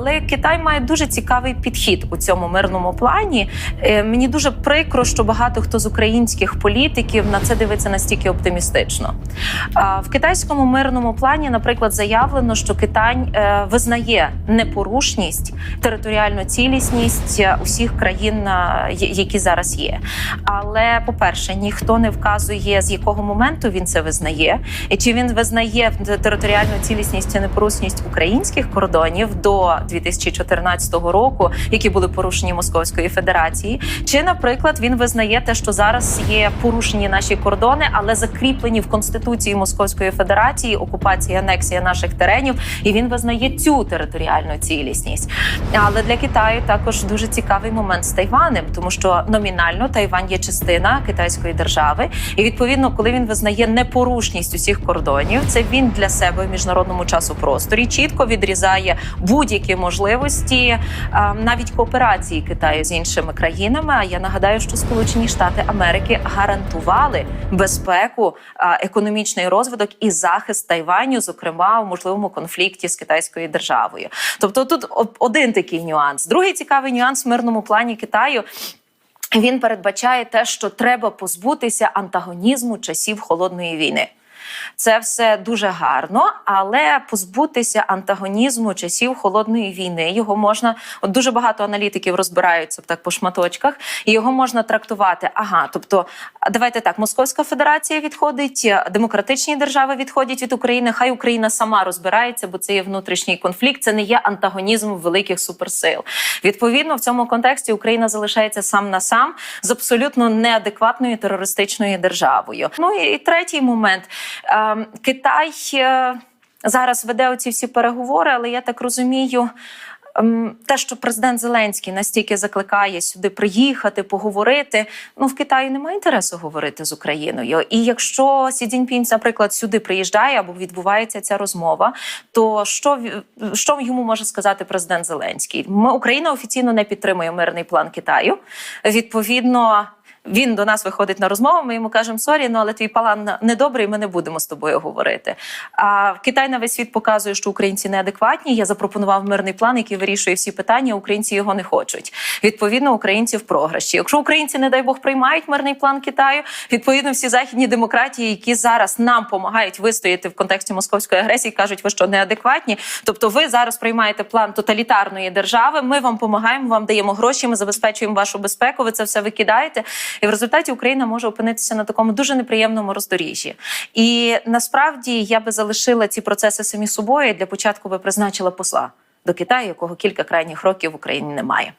Але Китай має дуже цікавий підхід у цьому мирному плані. Е, Мені дуже прикро, що багато хто з українських політиків на це дивиться настільки оптимістично. В китайському мирному плані, наприклад, заявлено, що Китай е, визнає непорушність, територіальну цілісність е, усіх країн, які зараз є. Але, по-перше, ніхто не вказує, з якого моменту він це визнає, і чи він визнає територіальну цілісність і непорушність українських кордонів до 2014 року, які були порушені Московської Федерації, чи, наприклад, він визнає те, що зараз є порушені наші кордони, але закріплені в Конституції Московської Федерації окупація, анексія наших теренів, і він визнає цю територіальну цілісність. Але для Китаю також дуже цікавий момент з Тайванем, тому що номінально Тайвань є частина китайської держави, і відповідно, коли він визнає непорушність усіх кордонів, це він для себе в міжнародному часу просторі чітко відрізає будь-які можливості навіть кооперації Китаю з іншими країнами. А я нагадаю, що Сполучені Штати Америки гарантували безпеку, економічний розвиток і захист Тайваню, зокрема у можливому конфлікті з китайською державою. Тобто, тут один такий нюанс. Другий цікавий нюанс в мирному плані Китаю. Він передбачає те, що треба позбутися антагонізму часів холодної війни. Це все дуже гарно, але позбутися антагонізму часів холодної війни його можна. От дуже багато аналітиків розбираються так по шматочках, і його можна трактувати. Ага, тобто, давайте так: Московська Федерація відходить, демократичні держави відходять від України. Хай Україна сама розбирається, бо це є внутрішній конфлікт. Це не є антагонізм великих суперсил. Відповідно, в цьому контексті Україна залишається сам на сам з абсолютно неадекватною терористичною державою. Ну і третій момент. Ем, Китай е, зараз веде оці всі переговори, але я так розумію. ем, Те, що президент Зеленський настільки закликає сюди приїхати, поговорити. Ну в Китаї немає інтересу говорити з Україною. І якщо Сі Цзіньпінь, наприклад, сюди приїжджає або відбувається ця розмова, то що що йому може сказати президент Зеленський? Ми Україна офіційно не підтримує мирний план Китаю. Відповідно. Він до нас виходить на розмову. Ми йому кажемо сорі, ну але твій план недобрий. Ми не будемо з тобою говорити. А Китай на весь світ показує, що українці неадекватні. Я запропонував мирний план, який вирішує всі питання. Українці його не хочуть. Відповідно, українці в програші. Якщо українці, не дай Бог, приймають мирний план Китаю, відповідно, всі західні демократії, які зараз нам допомагають вистояти в контексті московської агресії, кажуть, ви що неадекватні. Тобто, ви зараз приймаєте план тоталітарної держави. Ми вам допомагаємо, вам даємо гроші. Ми забезпечуємо вашу безпеку. Ви це все викидаєте. І в результаті Україна може опинитися на такому дуже неприємному роздоріжжі. І насправді я би залишила ці процеси самі собою. Для початку би призначила посла до Китаю, якого кілька крайніх років в Україні немає.